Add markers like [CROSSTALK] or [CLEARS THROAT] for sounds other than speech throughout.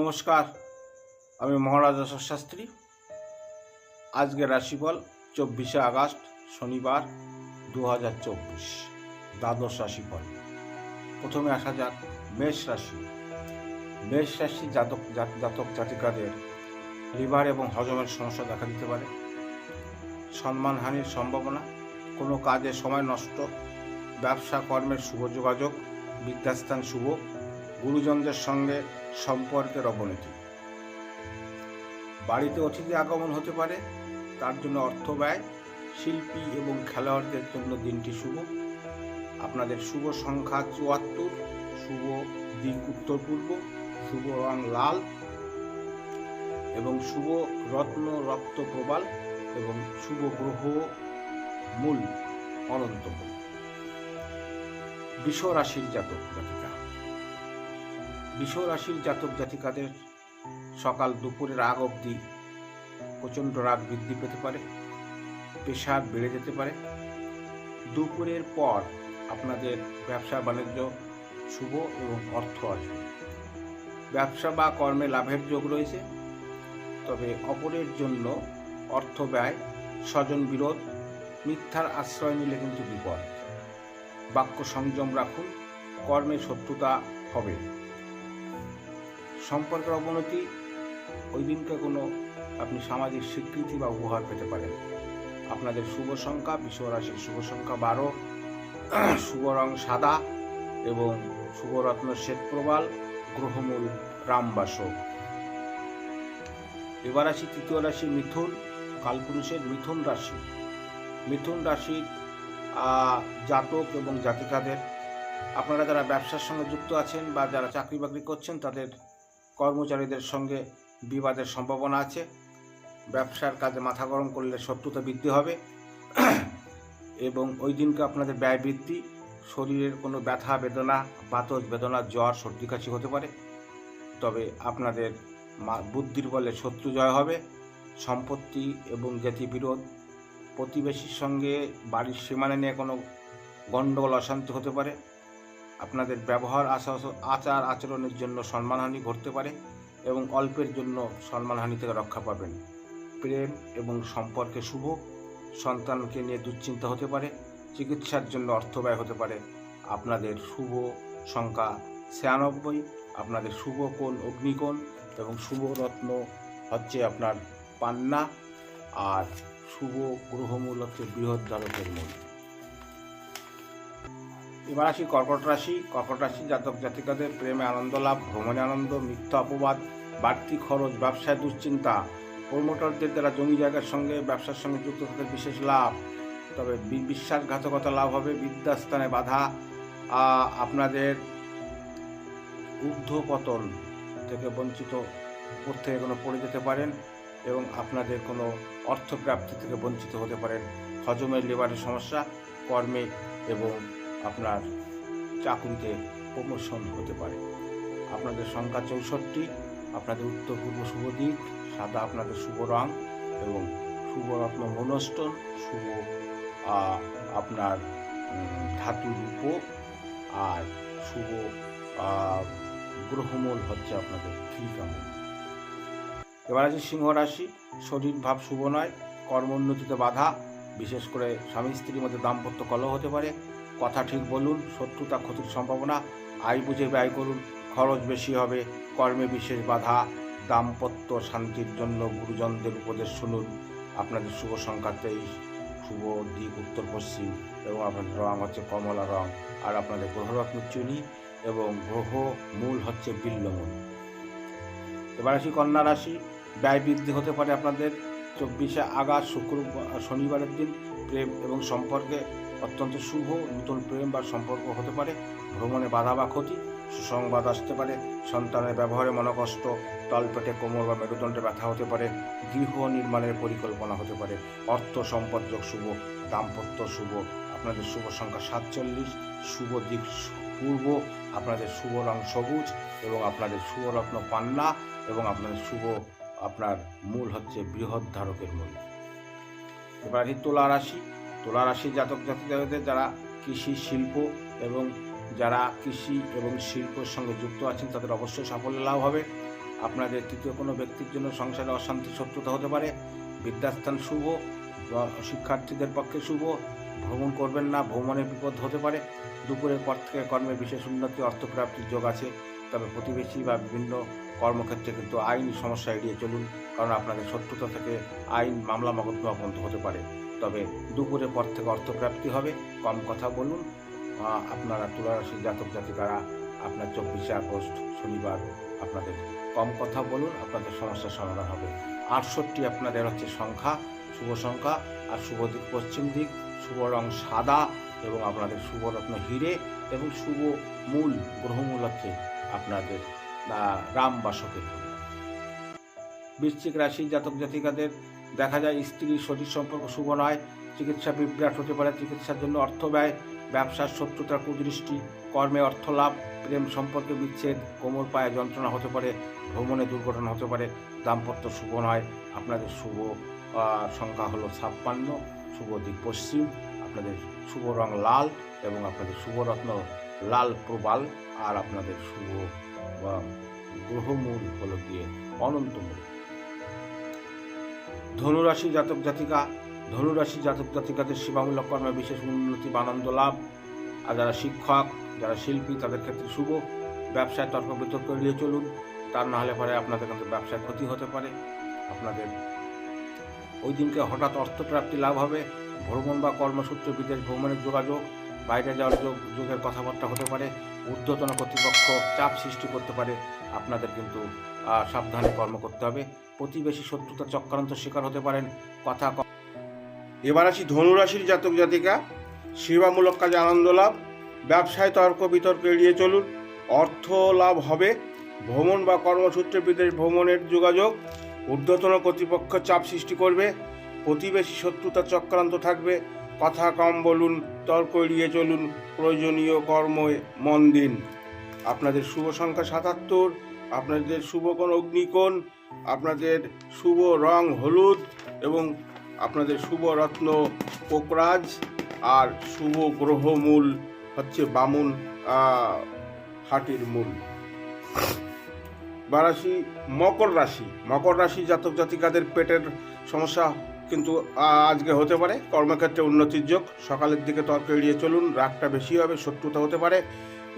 নমস্কার, আমি মহারাজ অশোক শাস্ত্রী আজকের রাশিফল চব্বিশে আগস্ট, শনিবার দু হাজার চব্বিশ, দ্বাদশ রাশিফল। প্রথমে আসা যাক মেষ রাশি। মেষ রাশি জাতক জাতক জাতিকাদের লিভার এবং হজমের সমস্যা দেখা দিতে পারে। সম্মানহানির সম্ভাবনা, কোনো কাজে সময় নষ্ট, ব্যবসা কর্মের শুভ যোগাযোগ, বিদ্যাস্থান শুভ, গুরুজনদের সঙ্গে সম্পর্কের অবনতি। বাড়িতে অতিথি আগমন হতে পারে, তার জন্য অর্থ ব্যয়, শিল্পী এবং খেলোয়াড়দের জন্য দিনটি শুভ। আপনাদের শুভ সংখ্যা চুয়াত্তর, শুভ দিক উত্তর পূর্ব, শুভ রং লাল এবং শুভ রত্ন রক্ত প্রবাল এবং শুভ গ্রহ মূল অনন্তমূল বিষ রাশির জাতক জাতিকা। রাশির জাতক জাতিকাদের সকাল দুপুরের আগ অবধি প্রচণ্ড রাগ বৃদ্ধি পেতে পারে প্রেশার বেড়ে যেতে পারে। দুপুরের পর আপনাদের ব্যবসা বাণিজ্য শুভ এবং অর্থ আসবে। ব্যবসা বা কর্মে লাভের যোগ রয়েছে, তবে অপরের জন্য অর্থ ব্যয়, স্বজন বিরোধ, মিথ্যার আশ্রয় নিলে কিন্তু বিপদ। বাক্য সংযম রাখুন, কর্মে শত্রুতা হবে। সম্পর্কের অবনতি, ওই দিনকে কোনো আপনি সামাজিক স্বীকৃতি বা উপহার পেতে পারেন। আপনাদের শুভ সংখ্যা বিশ্ব রাশির শুভ সংখ্যা বারো, শুভ রং সাদা এবং শুভরত্ন শ্বেত প্রবাল, গ্রহমূল রামবাসক এবার আসি তৃতীয় রাশি মিথুন, কালপুরুষের মিথুন রাশি। মিথুন রাশির জাতক এবং জাতিকাদের। আপনারা যারা ব্যবসার সঙ্গে যুক্ত আছেন বা যারা চাকরি বাকরি করছেন, তাদের কর্মচারীদের সঙ্গে বিবাদের সম্ভাবনা আছে। ব্যবসার কাজে মাথা গরম করলে শত্রুতা বৃদ্ধি হবে। এবং ওই দিনকে আপনাদের ব্যয় বৃদ্ধি, শরীরের কোনো ব্যথা, বেদনা, বাতজ বেদনা, জ্বর, সর্দি কাশি হতে পারে। তবে আপনাদের বুদ্ধির বলে শত্রু জয় হবে। সম্পত্তি এবং জাতি বিরোধ, প্রতিবেশীর সঙ্গে বাড়ির সীমানা নিয়ে কোনো গণ্ডগোল, অশান্তি হতে পারে। আপনাদের ব্যবহার আচা- আচার আচরণের জন্য সম্মানহানি ঘটতে পারে এবং অল্পের জন্য সম্মানহানি থেকে রক্ষা পাবেন। প্রেম এবং সম্পর্কে শুভ সন্তানকে নিয়ে দুশ্চিন্তা হতে পারে, চিকিৎসার জন্য অর্থ ব্যয় হতে পারে। আপনাদের শুভ সংখ্যা ছিয়ানব্বই, আপনাদের শুভ কোণ অগ্নিকোণ এবং শুভ রত্ন হচ্ছে আপনার পান্না আর শুভ গ্রহমূল হচ্ছে বৃহৎ দ্বারকের মূল। এবার আসি কর্কট রাশি। কর্কট রাশি জাতক জাতিকাদের প্রেমে আনন্দ লাভ, ভ্রমণে আনন্দ, মিথ্যা অপবাদ, বাড়তি খরচ, ব্যবসায় দুশ্চিন্তা। প্রমোটরদের দ্বারা জমি জায়গার সঙ্গে, ব্যবসার সঙ্গে যুক্ত তাদের বিশেষ লাভ। তবে বিশ্বাসঘাতকতা লাভ হবে, বিদ্যাস্থানে বাধা। আপনাদের ঊর্ধ্বপতন থেকে বঞ্চিত উপর থেকে কোনো পড়ে যেতে পারেন এবং আপনাদের কোনো অর্থপ্রাপ্তি থেকে বঞ্চিত হতে পারেন। হজমের লিভারের সমস্যা, কর্মে এবং আপনার চাকুরিতে প্রমোশন হতে পারে। আপনাদের সংখ্যা চৌষট্টি, আপনাদের উত্তর পূর্ব শুভ দিক, সাদা আপনাদের শুভ রং এবং শুভ রত্ন মনস্টোন, শুভ আপনার ধাতু রূপ আর শুভ গ্রহমূল হচ্ছে আপনাদের থ্রিকামূল এবার আছে সিংহ রাশি, শরীর ভাব শুভ নয়, কর্মোন্নতিতে বাধা, বিশেষ করে স্বামী স্ত্রীর মধ্যে দাম্পত্য কলহ হতে পারে কথা ঠিক বলুন, শত্রুতা ক্ষতির সম্ভাবনা, আয় বুঝে ব্যয় করুন, খরচ বেশি হবে, কর্মে বিশেষ বাধা, দাম্পত্য শান্তির জন্য গুরুজনদের উপদেশ শুনুন। আপনাদের শুভ সংখ্যা তেইশ, শুভ দিক উত্তর পশ্চিম, এবং আপনাদের রং হচ্ছে কমলা রং, আর আপনাদের গ্রহরত্ন চুনি, এবং গ্রহ মূল হচ্ছে বিল্লমূল। এবার আসি কন্যা রাশি, ব্যয় বৃদ্ধি হতে পারে আপনাদের। চব্বিশে আগস্ট শুক্র শনিবারের দিন, প্রেম এবং সম্পর্কে অত্যন্ত শুভ, নতুন প্রেম বা সম্পর্ক হতে পারে, ভ্রমণে বাধা বা ক্ষতি, সুসংবাদ আসতে পারে, সন্তানের ব্যবহারে মনকষ্ট, তলপেটে কোমর বা মেরুদণ্ডে ব্যথা হতে পারে, গৃহ নির্মাণের পরিকল্পনা হতে পারে, অর্থ সম্পর্ক শুভ, দাম্পত্য শুভ, আপনাদের শুভ সংখ্যা সাতচল্লিশ, শুভ দিক পূর্ব, আপনাদের শুভ রং সবুজ এবং আপনাদের শুভ রত্ন পান্না এবং আপনাদের শুভ, আপনার মূল হচ্ছে বৃহৎ ধারকের মূল। এবার তুলা রাশি তুলা রাশি জাতক জাতিকাদের যারা কৃষি শিল্প এবং যারা কৃষি এবং শিল্পের সঙ্গে যুক্ত আছেন, তাদের অবশ্যই সাফল্য লাভ হবে। আপনাদের তৃতীয় কোনো ব্যক্তির জন্য সংসারে অশান্তি, শত্রুতা হতে পারে। বিদ্যাস্থান শুভ শিক্ষার্থীদের পক্ষে শুভ। ভ্রমণ করবেন না ভ্রমণের বিপদ হতে পারে। দুপুরের পর থেকে কর্মে বিশেষ উন্নতি, অর্থপ্রাপ্তির যোগ আছে। তবে প্রতিবেশী বা বিভিন্ন কর্মক্ষেত্রে কিন্তু আইন সমস্যা এড়িয়ে চলুন, কারণ আপনাদের শত্রুতা থেকে আইন মামলা মকদ্দমা পর্যন্ত হতে পারে। তবে দুপুরের পর থেকে অর্থপ্রাপ্তি হবে। কম কথা বলুন। আপনারা তুলারাশির জাতক জাতিকারা আপনার চব্বিশে আগস্ট শনিবার আপনাদের কম কথা বলুন, আপনাদের সমস্যার সমাধান হবে। আটষট্টি আপনাদের হচ্ছে সংখ্যা, শুভ সংখ্যা, আর শুভ দিক, পশ্চিম দিক, শুভ রং সাদা এবং আপনাদের শুভ রত্ন হিরে এবং শুভ মূল, গ্রহমূল হচ্ছে আপনাদের রাম। বৃশ্চিক রাশি জাতক জাতিকাদের দেখা যায় স্ত্রীর শরীর সম্পর্ক শুভ নয়, চিকিৎসা বিভ্রাট হতে পারে, চিকিৎসার জন্য অর্থ ব্যয়, ব্যবসার শত্রুতার কুদৃষ্টি, কর্মে অর্থ লাভ, প্রেম সম্পর্কে বিচ্ছেদ, কোমর পায়ে যন্ত্রণা হতে পারে, ভ্রমণে দুর্ঘটনা হতে পারে, দাম্পত্য শুভ নয়। আপনাদের শুভ সংখ্যা হলো ছাপ্পান্ন, শুভ দিক পশ্চিম, আপনাদের শুভ রং লাল এবং আপনাদের শুভ রত্ন লাল প্রবাল, আর আপনাদের শুভ গ্রহমূল হলো গিয়ে অনন্তমূল। ধনুরাশি জাতক জাতিকা, ধনুরাশি জাতক জাতিকাদের সেবামূলক কর্মে বিশেষ উন্নতি বা আনন্দ লাভ। আর যারা শিক্ষক, যারা শিল্পী, তাদের ক্ষেত্রে শুভ। ব্যবসায় তর্ক বিতর্ক এড়িয়ে চলুন। তার না হলে পরে আপনাদের কিন্তু ব্যবসায় ক্ষতি হতে পারে। আপনাদের ওই দিনকে হঠাৎ অর্থপ্রাপ্তি লাভ হবে। ভ্রমণ বা কর্মসূত্রে বিদেশ ভ্রমণের যোগাযোগ, বাইরে যাওয়ার যোগ, যোগের কথাবার্তা হতে পারে। ঊর্ধ্বতন কর্তৃপক্ষ চাপ সৃষ্টি করতে পারে। আপনাদের কিন্তু সাবধানে কর্ম করতে হবে। প্রতিবেশী শত্রুতা চক্রান্ত শিকার হতে পারেন। কথা এবার আসি ধনুরাশির জাতক জাতিকা। সেবামূলক কাজে আনন্দ লাভ। ব্যবসায় তর্ক বিতর্ক এড়িয়ে চলুন। অর্থ লাভ হবে। ভ্রমণ বা কর্মসূত্রে বিদেশ ভ্রমণের যোগাযোগ। ঊর্ধ্বতন কর্তৃপক্ষ চাপ সৃষ্টি করবে। প্রতিবেশী শত্রুতা চক্রান্ত থাকবে। কথা কম বলুন, তর্ক এড়িয়ে চলুন। প্রয়োজনীয় কর্মে মন দিন। আপনাদের শুভ সংখ্যা সাতাত্তর। আপনাদের শুভ কোণ অগ্নিকোণ। আপনাদের শুভ রং হলুদ এবং আপনাদের শুভ রত্ন কোকরাজ আর শুভ গ্রহ মূল হচ্ছে বামুন হাটির মূল। বারাশি মকর রাশি। মকর রাশি জাতক জাতিকাদের পেটের সমস্যা কিন্তু আজকে হতে পারে। কর্মক্ষেত্রে উন্নতির যোগ। সকালের দিকে তর্ক এড়িয়ে চলুন। রাগটা বেশি হবে, শত্রুতা হতে পারে।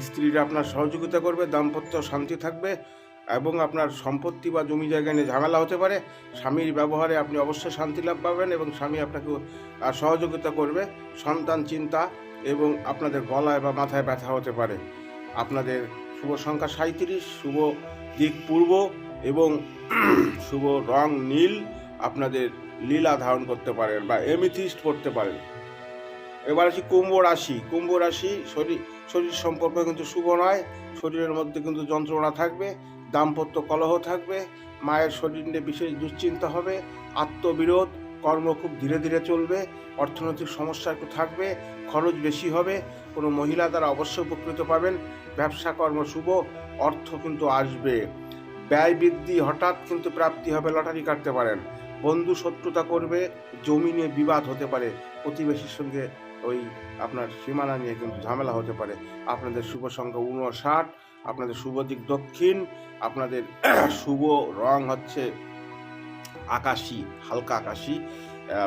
স্ত্রীরা আপনার সহযোগিতা করবে, দাম্পত্য শান্তি থাকবে। এবং আপনার সম্পত্তি বা জমি জায়গা নিয়ে ঝামেলা হতে পারে, স্বামীর ব্যবহারে আপনি অবশ্যই শান্তি লাভ পাবেন এবং স্বামী আপনাকে সহযোগিতা করবে, সন্তান চিন্তা এবং আপনাদের গলায় বা মাথায় ব্যথা হতে পারে। আপনাদের শুভ সংখ্যা সাঁত্রিশ শুভ দিক পূর্ব এবং [CLEARS THROAT] শুভ রং নীল আপনাদের লীলা ধারণ করতে পারেন বা এমিথিস্ট করতে পারেন। এবার আসি কুম্ভ রাশি। কুম্ভ রাশি শরীর শরীর সম্পর্ক কিন্তু শুভ নয়, শরীরের মধ্যে কিন্তু যন্ত্রণা থাকবে দাম্পত্য কলহ থাকবে, মায়ের শরীর নিয়ে বিশেষ দুশ্চিন্তা হবে, আত্মবিরোধ, কর্ম খুব ধীরে ধীরে চলবে, অর্থনৈতিক সমস্যা একটু থাকবে, খরচ বেশি হবে, কোনো মহিলা দ্বারা অবশ্যই উপকৃত পাবেন, ব্যবসা কর্ম শুভ, অর্থ কিন্তু আসবে। ব্যয় বৃদ্ধি হঠাৎ কিন্তু প্রাপ্তি হবে, লটারি কাটতে পারেন। বন্ধু শত্রুতা করবে, জমি নিয়ে বিবাদ হতে পারে, প্রতিবেশীর সঙ্গে ওই আপনার সীমানা নিয়ে কিন্তু ঝামেলা হতে পারে। আপনাদের শুভ সংখ্যা উনষাট আপনাদের শুভ দিক দক্ষিণ, আপনাদের [CLEARS THROAT] শুভ রং হচ্ছে আকাশি, হালকা আকাশি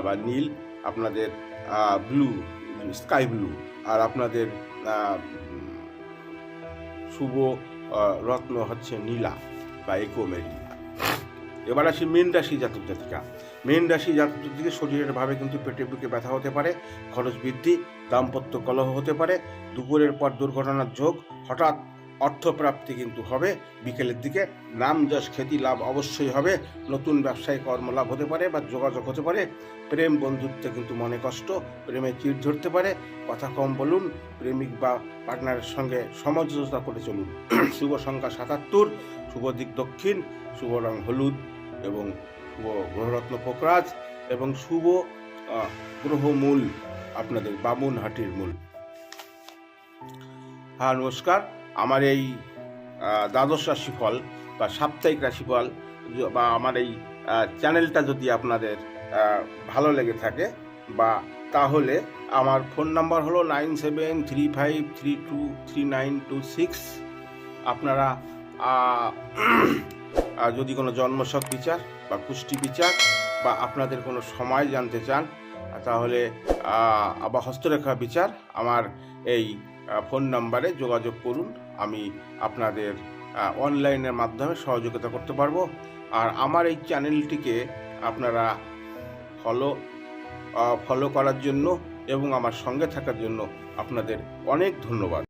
বা নীল, আপনাদের ব্লু স্কাই ব্লু আর আপনাদের শুভ রত্ন হচ্ছে নীলা বা একোমেরি এবার আসি মীন রাশি জাতক জাতিকা। মীন রাশি জাতক জাতিকে শরীরের ভাবে কিন্তু পেটে বুকে ব্যথা হতে পারে, খরচ বৃদ্ধি, দাম্পত্য কলহ হতে পারে, দুপুরের পর দুর্ঘটনার যোগ, হঠাৎ অর্থপ্রাপ্তি কিন্তু হবে। বিকেলের দিকে নাম যশ খ্যাতি লাভ অবশ্যই হবে। নতুন ব্যবসায়ী কর্মলাভ হতে পারে বা যোগাযোগ হতে পারে। প্রেম বন্ধুত্বে কিন্তু মনে কষ্ট, প্রেমে চিড় ধরতে পারে। কথা কম বলুন, প্রেমিক বা পার্টনারের সঙ্গে সমঝোতা করে চলুন। [CLEARS THROAT] শুভ সংখ্যা সাতাত্তর, শুভ দিক দক্ষিণ, শুভ রং হলুদ এবং শুভ গ্রহরত্ন পোকরাজ এবং শুভ গ্রহমূল, আপনাদের বামুন হাটির মূল। হ্যাঁ নমস্কার। আমার এই দ্বাদশ রাশিফল বা সাপ্তাহিক রাশিফল বা আমার এই চ্যানেলটা যদি আপনাদের ভালো লেগে থাকে বা তাহলে আমার ফোন নাম্বার হলো nine seven three five three two three nine two six. আপনারা যদি কোনো জন্মছক বিচার বা পুষ্টি বিচার বা আপনাদের কোনো সময় জানতে চান, তাহলে বা হস্তরেখা বিচার, আমার এই ফোন নাম্বারে যোগাযোগ করুন। আমি আপনাদের অনলাইনের মাধ্যমে সহযোগিতা করতে পারব। আর আমার এই চ্যানেলটিকে আপনারা ফলো ফলো করার জন্য এবং আমার সঙ্গে থাকার জন্য আপনাদের অনেক ধন্যবাদ।